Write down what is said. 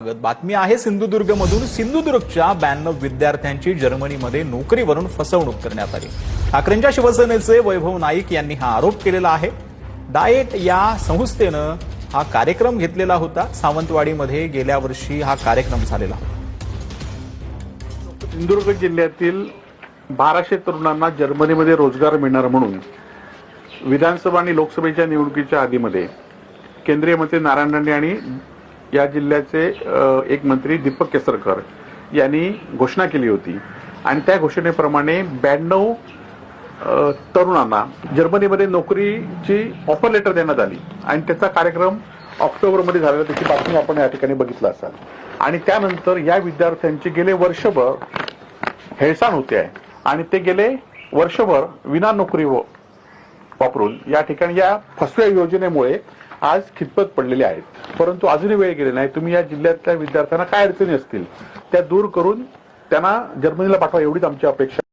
स्वागत. बातमी आहे सिंधुदुर्गमधून. सिंधुदुर्गच्या ब्याण्णव विद्यार्थ्यांची जर्मनीमध्ये नोकरीवरून फसवणूक करण्यात आली. ठाकरेंच्या शिवसेनेचे वैभव नाईक यांनी हा आरोप केलेला आहे. डाएट या संस्थेनं हा कार्यक्रम घेतलेला होता. सावंतवाडीमध्ये गेल्या वर्षी हा कार्यक्रम झालेला. होता सिंधुदुर्ग जिल्ह्यातील बाराशे तरुणांना जर्मनीमध्ये रोजगार मिळणार म्हणून विधानसभा आणि लोकसभेच्या निवडणुकीच्या आधीमध्ये केंद्रीय मंत्री नारायण राणे आणि या जिल्ह्याचे एक मंत्री दीपक केसरकर यांनी घोषणा केली होती. आणि त्या घोषणेप्रमाणे ब्याण्णव तरुणांना जर्मनीमध्ये नोकरीची ऑफर लेटर देण्यात आली. आणि त्याचा कार्यक्रम ऑक्टोबरमध्ये झालेला त्याची बातमी आपण या ठिकाणी बघितलं असाल. आणि त्यानंतर या विद्यार्थ्यांची गेले वर्षभर हेळसाण होते आहे. आणि ते गेले वर्षभर विना नोकरी व- वापरून या ठिकाणी या फसव्या योजनेमुळे आज खितपत पडलेले आहेत. परंतु अजूनही वेळ गेले नाही. तुम्ही या जिल्ह्यातल्या विद्यार्थ्यांना काय अडचणी असतील त्या दूर करून त्यांना जर्मनीला पाठवा एवढीच आमची अपेक्षा